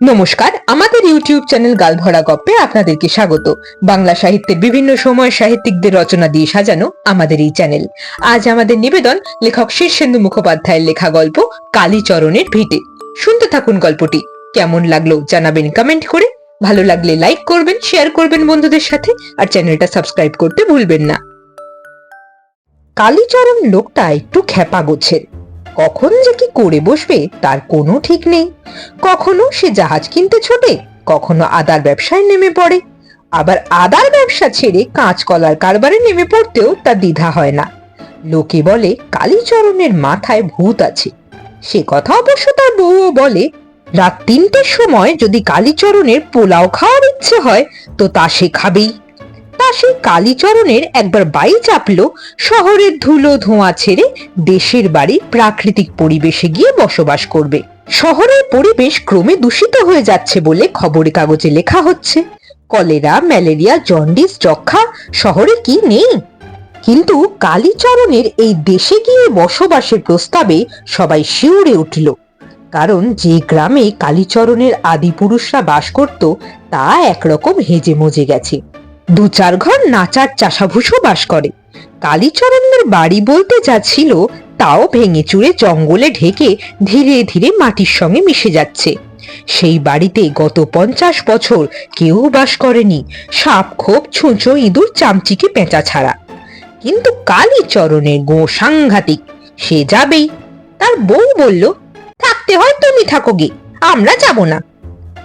নমস্কার, আমাদের YouTube channel গালভরা গপ্পে আপনাদেরকে স্বাগত। বাংলা সাহিত্যের বিভিন্ন সময় সাহিত্যিকদের রচনা দিয়ে সাজানো আমাদের এই চ্যানেল। আজ আমাদের নিবেদন লেখক শীর্ষেন্দু মুখোপাধ্যায়ের লেখা গল্প কালীচরণের ভিটে। শুনতে থাকুন গল্পটি। কেমন লাগল জানাবেন কমেন্ট করে। ভালো লাগলে লাইক করবেন শেয়ার করবেন বন্ধুদের সাথে, আর চ্যানেলটা সাবস্ক্রাইব করতে ভুলবেন না। কালীচরণ লোকটা একটু খেপা গোছের। কখন যে কি করে বসবে তার কোনো ঠিক নেই। কখনো সে জাহাজ কিনতে ছোটে, কখনো আদার ব্যবসায় নেমে পড়ে। আবার আদার ব্যবসা ছেড়ে কাঁচকলার কারবারে নেমে পড়তেও তার দ্বিধা হয় না। লোকে বলে, কালীচরণের মাথায় ভূত আছে। সে কথা অবশ্য তার বউও বলে, রাত তিনটের সময় যদি কালীচরণের পোলাও খাওয়ার ইচ্ছে হয়, তো তা সে খাবেই। সেই কালীচরণের একবার বাই চাপলো শহরের ধুলো ধোঁয়া ছেড়ে দেশের বাড়ি প্রাকৃতিক পরিবেশে গিয়ে বসবাস করবে। শহরের পরিবেশ ক্রমে দূষিত হয়ে যাচ্ছে বলে খবরের কাগজে লেখা হচ্ছে। কলেরা, ম্যালেরিয়া, জন্ডিস যক্ষা শহরে কি নেই? কিন্তু কালীচরণের এই দেশে গিয়ে বসবাসের প্রস্তাবে সবাই শিউরে উঠল। কারণ যে গ্রামে কালীচরণের আদিপুরুষরা বাস করত, তা একরকম হেজে মজে গেছে। দু চার ঘর নাচার চাষাভুষো বাস করে। কালীচরণের বাড়ি বলতে যা ছিল, তাও ভেঙে চুরে জঙ্গলে ঢেকে ধীরে ধীরে মাটির সঙ্গে মিশে যাচ্ছে। সেই বাড়িতে গত পঞ্চাশ বছর কেউ বাস করেনি, সাপ খোপ, ছুঁচো, ইঁদুর, চামচিকে পেঁচা ছাড়া। কিন্তু কালীচরণের গো সাংঘাতিক, সে যাবেই। তার বউ বলল, থাকতে হয় তুমি থাকো গে আমরা যাব না।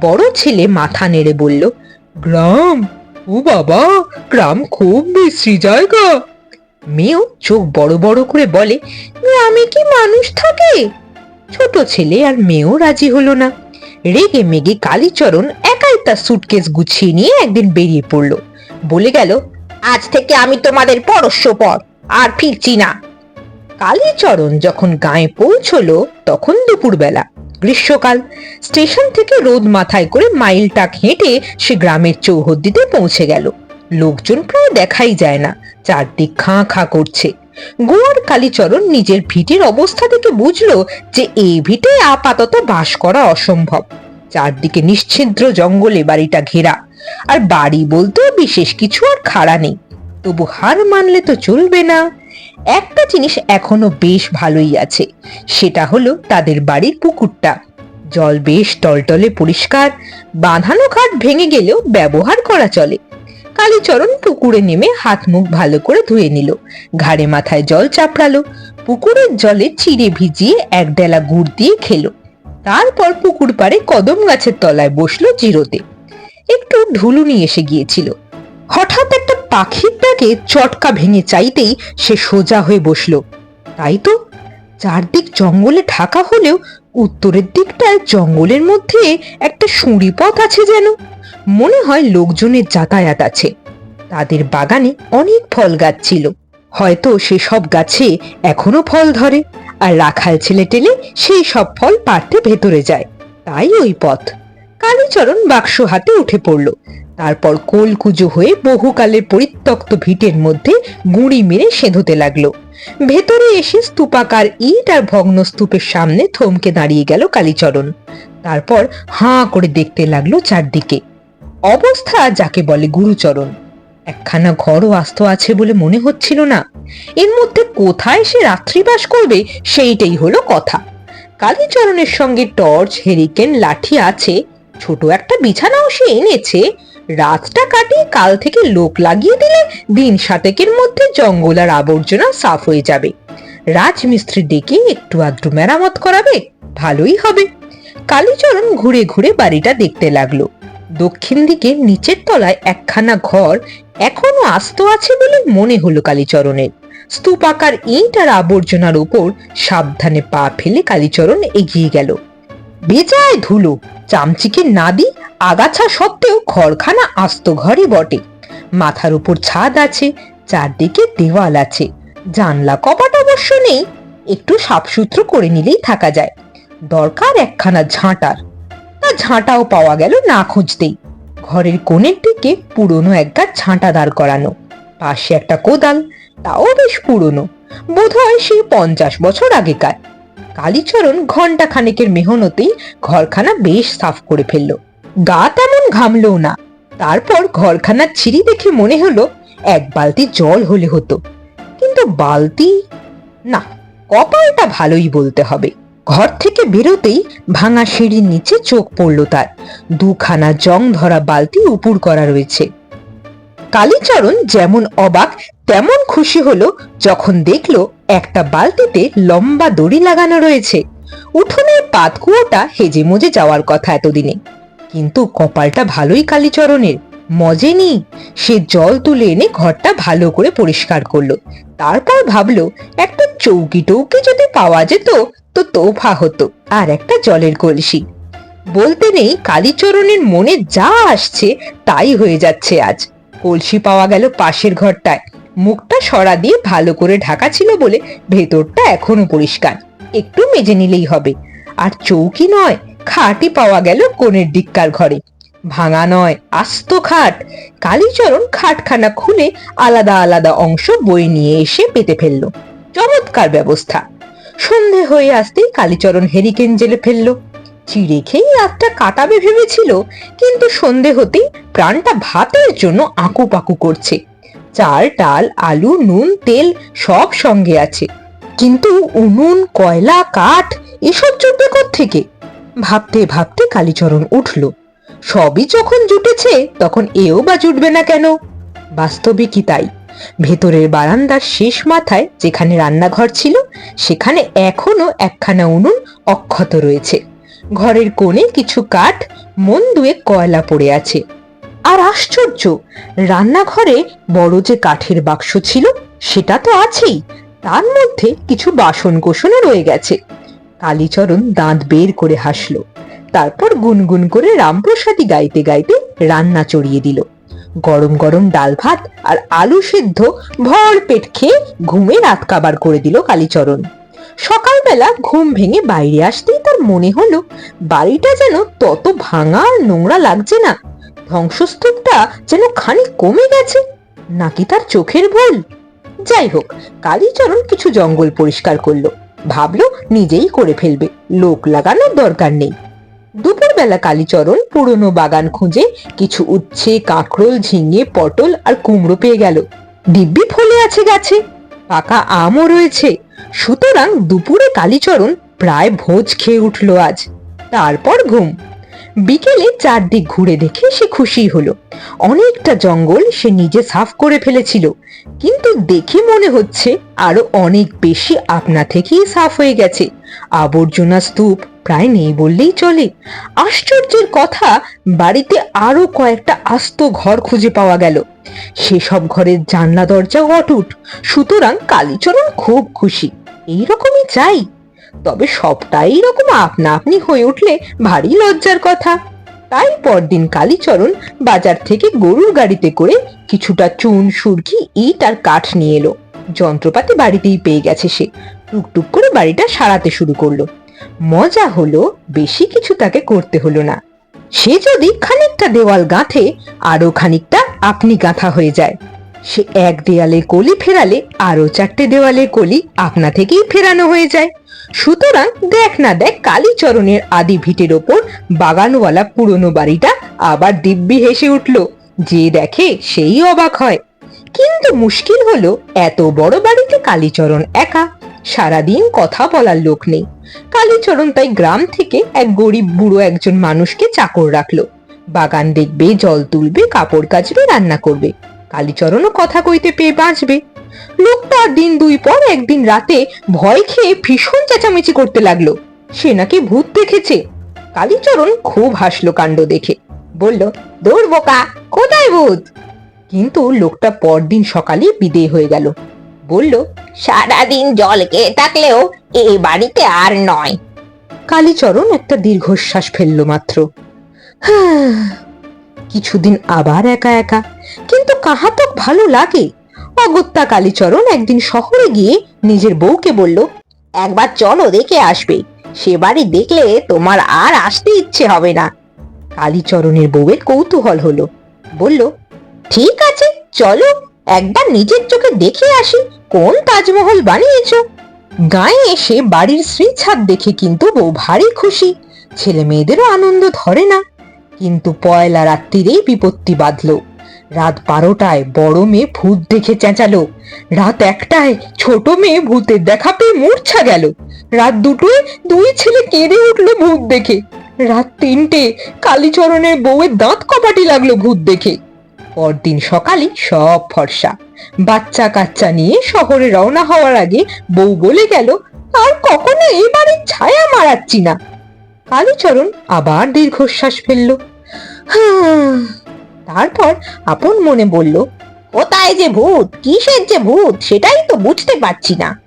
বড় ছেলে মাথা নেড়ে বলল, গ্রাম ও বাবা, গ্রাম খুব বিশ্রী জায়গা। মেয়েও চোখ বড় বড় করে বলে, গ্রামে কি মানুষ থাকে? ছোট ছেলে আর মেয়েও রাজি হলো না। রেগে মেগে কালীচরণ একাই তার সুটকেস গুছিয়ে নিয়ে একদিন বেরিয়ে পড়ল। বলে গেল, আজ থেকে আমি তোমাদের পরশ্য পর আর ফিরছি না। কালীচরণ যখন গায়ে পৌঁছলো, তখন দুপুরবেলা। গ্রীষ্মকাল। স্টেশন থেকে রোদ মাথায় করে মাইলটাক হেঁটে সে গ্রামের চৌহদ্দিতে পৌঁছে গেল। লোকজন প্রায় দেখাই যায় না, চারদিক খাঁ খাঁ করছে। গোয়ার কালীচরণ নিজের ভিটের অবস্থা থেকে বুঝলো যে এই ভিটে আপাতত বাস করা অসম্ভব। চারদিকে নিশ্ছিদ্র জঙ্গলে বাড়িটা ঘেরা। আর বাড়ি বলতেও বিশেষ কিছু আর খাড়া নেই। তবু হার মানলে তো চলবে না। একটা জিনিস এখনও বেশ ভালোই আছে। সেটা হলো তাদের বাড়ির পুকুরটা। জল বেশ টলটলে পরিষ্কার, বাঁধানো ঘাট ভেঙে গেলেও ব্যবহার করা চলে। কালীচরণ পুকুরে নেমে হাত মুখ ভালো করে ধুয়ে নিল। ঘাড়ে মাথায় জল চাপড়ালো। পুকুরের জলে চিড়ে ভিজিয়ে এক ডেলা গুড় দিয়ে খেলো। তারপর পুকুর পাড়ে কদম গাছের তলায় বসল জিরোতে একটু ঢুলুনি এসে গিয়েছিল। হঠাৎ একটা পাখির ডাকে চটকা ভেঙে চাইতেই সে সোজা হয়ে বসল। তাই তো চারদিক জঙ্গলে ঢাকা হলেও উত্তরের দিকটায় জঙ্গলের মধ্যে একটা সুঁড়ি পথ আছে যেন। মনে হয় লোকজনের যাতায়াত আছে। তাদের বাগানে অনেক ফল গাছ ছিল। হয়তো সেসব গাছে এখনও ফল ধরে আর রাখাল ছেলে টেলে সেই সব ফল পাড়তে ভেতরে যায়। তাই ওই পথ। কালীচরণ বাক্স হাতে উঠে পড়ল। তারপর কোলকুজো হয়ে বহুকালের পরিত্যক্ত ভিটের মধ্যে গুঁড়ি মেরে সেঁধোতে লাগল। ভেতরে এসে স্তূপাকার ইট আর ভগ্ন স্তূপের সামনে থমকে দাঁড়িয়ে গেল কালীচরণ। তারপর হাঁ করে দেখতে লাগল চারদিকে। অবস্থা যাকে বলে গুরুচরণ। একখানা ঘরও আস্ত আছে বলে মনে হচ্ছিল না। এর মধ্যে কোথায় সে রাত্রিবাস করবে সেইটাই হলো কথা। কালীচরণের সঙ্গে টর্চ, হেরিকেন, লাঠি আছে। ছোট একটা বিছানাও সে এনেছে। রাতটা কাটিয়ে কাল থেকে লোক লাগিয়ে দিলে দিন সাতেকের মধ্যে জঙ্গল আর আবর্জনা সাফ হয়ে যাবে। রাজমিস্ত্রি ডেকে একটু আধটু মেরামত করাবে, ভালোই হবে। কালীচরণ ঘুরে ঘুরে বাড়িটা দেখতে লাগল। দক্ষিণ দিকে নিচের তলায় একখানা ঘর এখনও আস্ত আছে বলে মনে হলো কালীচরণের। স্তূপাকার ইট আর আবর্জনার উপর সাবধানে পা ফেলে কালীচরণ এগিয়ে গেল। বেজায় ধুলো, চামচিকে নাদি, আগাছা সত্ত্বেও ঘরখানা আস্ত ঘরই বটে। মাথার উপর ছাদ আছে, চারদিকে দেওয়াল আছে। জানলা কপাট অবশ্য নেই, একটু সাফসুত্র করে নিলেই থাকা যায়। দরকার একখানা ঝাঁটার। তা ঝাঁটাও পাওয়া গেল না খুঁজতেই। ঘরের কোণের দিকে পুরনো একগাছ ঝাঁটা দাঁড় করানো। পাশে একটা কোদাল, তাও বেশ পুরনো। বোধহয় সেই পঞ্চাশ বছর আগেকার। কালীচরণ ঘণ্টা খানেকের মেহনতেই ঘরখানা বেশ সাফ করে ফেলল। গা তেমন ঘামলেও না। তারপর ঘরখানার ছিঁড়ি দেখে মনে হলো, এক বালতি জল হলে হতো। কিন্তু বালতি? না, কপালটা ভালোই বলতে হবে। ঘর থেকে বেরোতেই ভাঙা সিঁড়ির নিচে চোখ পড়ল তার। দুখানা জং ধরা বালতি উপুর করা রয়েছে। কালীচরণ যেমন অবাক তেমন খুশি হলো যখন দেখল একটা বালতিতে লম্বা দড়ি লাগানো রয়েছে। উঠোনের পাতকুয়োটা হেজে মজে যাওয়ার কথা এতদিনে। কিন্তু কপালটা ভালোই কালীচরণের। মজেনি সে জল তুলে এনে ঘরটা ভালো করে পরিষ্কার করল। তারপর ভাবলো, একটা চৌকি টৌকি যদি পাওয়া যেত, তো তোফা হতো আর একটা জলের কলসি। বলতে নেই কালীচরণের মনে যা আসছে, তাই হয়ে যাচ্ছে আজ। কলসি পাওয়া গেল পাশের ঘরটায়। মুখটা সরা দিয়ে ভালো করে ঢাকা ছিল বলে ভেতরটা এখনও পরিষ্কার। একটু মেজে নিলেই হবে। আর চৌকি নয়, খাটই পাওয়া গেল কোণের ডিক্কার ঘরে। ভাঙা নয়, আস্ত খাট। কালীচরণ খাটখানা খুলে আলাদা আলাদা অংশ বই নিয়ে এসে পেতে ফেলল। চমৎকার ব্যবস্থা। সন্ধে হয়ে আসতেই কালীচরণ হেরিকেন জেলে ফেলল। চিড়ে খেয়ে রাতটা কাটাবে ভেবেছিল, কিন্তু সন্ধে হতেই প্রাণটা ভাতের জন্য আঁকু পাকু করছে। চাল, ডাল, আলু, নুন, তেল সব সঙ্গে আছে। কিন্তু উনুন, কয়লা, কাঠ, এসব জুটবে থেকে ভাবতে ভাবতে কালীচরণ উঠল। সবই যখন জুটেছে, তখন এও বা জুটবে না কেন? বাস্তবে কি তাই? ভেতরের বারান্দার শেষ মাথায় যেখানে রান্নাঘর ছিল, সেখানে এখনও একখানা উনুন অক্ষত রয়েছে। ঘরের কোণে কিছু কাঠ, মন দুয়ে কয়লা পড়ে আছে। আর আশ্চর্য, রান্নাঘরে বড় যে কাঠের বাক্স ছিল, সেটা তো আছেই। তার মধ্যে কিছু বাসন কোষণও রয়ে গেছে। কালীচরণ দাঁত বের করে হাসলো। তারপর গুনগুন করে রামপ্রসাদী গাইতে গাইতে রান্না চড়িয়ে দিল। গরম গরম ডাল ভাত আর আলু সিদ্ধ ভর পেট খেয়ে ঘুমে রাত কাবার করে দিল কালীচরণ। সকালবেলা ঘুম ভেঙে বাইরে আসতেই তার মনে হলো, বাড়িটা যেন তত ভাঙা আর নোংরা লাগছে না। ধ্বংসস্তূপটা যেন খানিক কমে গেছে, নাকি তার চোখের ভুল? যাই হোক, কালীচরণ কিছু জঙ্গল পরিষ্কার করল। ভাবলো নিজেই করে ফেলবে, লোক লাগানোর দরকার নেই। দুপুরবেলা কালীচরণ পুরনো বাগান খুঁজে কিছু উচ্ছে, কাঁকরোল, ঝিঙে, পটল আর কুমড়ো পেয়ে গেল। দিব্যি ফলে আছে গাছে, পাকা আমও রয়েছে। সুতরাং দুপুরে কালীচরণ প্রায় ভোজ খেয়ে উঠল আজ। তারপর ঘুম। বিকেলে চারদিক ঘুরে দেখে সে খুশি হলো। অনেকটা জঙ্গল সে নিজে সাফ করে ফেলেছিল, কিন্তু দেখে মনে হচ্ছে আরও অনেক বেশি আপনা থেকেই সাফ হয়ে গেছে। আবর্জনা স্তূপ প্রায় নেই বললেই চলে। আশ্চর্যের কথা, বাড়িতে আরও কয়েকটা আস্ত ঘর খুঁজে পাওয়া গেল। সেসব ঘরের জানলা দরজা অটুট, সুতরাং কালীচরণ খুব খুশি। এইরকমই চাই। তবে সবটাই এরকম আপনা আপনি হয়ে উঠলে ভারী লজ্জার কথা। তাই পরদিন কালীচরণ বাজার থেকে গরুর গাড়িতে করে কিছুটা চুন, সুরকি, ইট আর কাঠ নিয়ে এলো। যন্ত্রপাতি বাড়িতেই পেয়ে গেছে সে। টুকটুক করে বাড়িটা সারাতে শুরু করল। মজা হলো, বেশি কিছু তাকে করতে হলো না। সে যদি খানিকটা দেওয়াল গাঁথে, আরও খানিকটা আপনি গাঁথা হয়ে যায়। সে এক দেয়ালে কলি ফেরালে, আরও চারটে দেওয়ালে কলি আপনা থেকেই ফেরানো হয়ে যায়। সুতরাং দেখ না দেখ কালীচরণের আদি ভিটের ওপর বাগানওয়ালা পুরনো বাড়িটা আবার দিব্যি হেসে উঠল। যে দেখে সেই অবাক হয়। কিন্তু মুশকিল হলো, এত বড় বাড়িতে কালীচরণ একা, সারাদিন কথা বলার লোক নেই। কালীচরণ তাই গ্রাম থেকে এক গরিব বুড়ো একজন মানুষকে চাকর রাখল। বাগান দেখবে, জল তুলবে, কাপড় কাচবে, রান্না করবে। কালীচরণও কথা কইতে পেয়ে বাঁচবে। লোকটা দিন দুই পর একদিন রাতে ভয় খেয়ে ভীষণ চেঁচামেচি করতে লাগল। সে নাকি ভূত দেখেছে। কালীচরণ খুব হাসলো কাণ্ড দেখে। বলল দৌড় বোকা কোথায় ভূত? কিন্তু লোকটা পরদিন সকালে বিদেয় হয়ে গেল। বলল সারাদিন জল খেয়ে থাকলেও এই বাড়িতে আর নয়। কালীচরণ একটা দীর্ঘশ্বাস ফেলল মাত্র। হাঁ, কিছুদিন আবার একা একা। কিন্তু কাহাতক ভালো লাগে? অগত্যা কালীচরণ একদিন শহরে গিয়ে নিজের বউকে বলল, একবার চলো দেখে আসবে। সে বাড়ি দেখলে তোমার আর আসতে ইচ্ছে হবে না। কালীচরণের বউয়ের কৌতূহল হলো। বলল, ঠিক আছে, চলো। একবার নিজের চোখে দেখে আসি, কোন তাজমহল বানিয়েছ? গায়ে এসে বাড়ির শ্রী ছাদ দেখে কিন্তু বউ ভারী খুশি। ছেলে মেয়েদেরও আনন্দ ধরে না। কিন্তু পয়লা রাত্রিরেই বিপত্তি বাঁধলো। রাত বারোটায় বড় মেয়ে ভূত দেখে চেঁচালো। রাত একটায় ছোট মেয়ে ভূতের দেখা পেয়ে মূর্ছা গেল। রাত দুটোয় দুই ছেলে কেঁদে উঠল ভূত দেখে। রাত তিনটে কালীচরণের বউয়ের দাঁত কপাটি লাগল ভূত দেখে। পরদিন সকালে সব ফর্সা। বাচ্চা কাচ্চা নিয়ে শহরে রওনা হওয়ার আগে বউ বলে গেল, আর কখনো এই বাড়ির ছায়া মারাচ্ছি না। কালীচরণ আবার দীর্ঘশ্বাস ফেলল। তারপর আপন মনে বলল, কোথায় যে ভূত? কিসের যে ভূত? সেটাই তো বুঝতে পারছি না।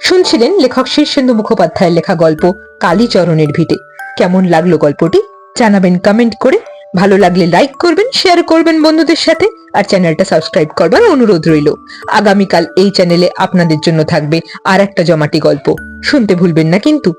শুনছিলেন লেখক শীর্ষেন্দু মুখোপাধ্যায়ের লেখা গল্প কালীচরণের ভিটে। কেমন লাগল গল্পটি? জানাবেন কমেন্ট করে। ভালো লাগলে লাইক করবেন শেয়ার করবেন বন্ধুদের সাথে, আর চ্যানেলটা সাবস্ক্রাইব করবার অনুরোধ রইল। আগামীকাল এই চ্যানেলে আপনাদের জন্য থাকবে আর একটা জমাটি গল্প। শুনতে ভুলবেন না কিন্তু।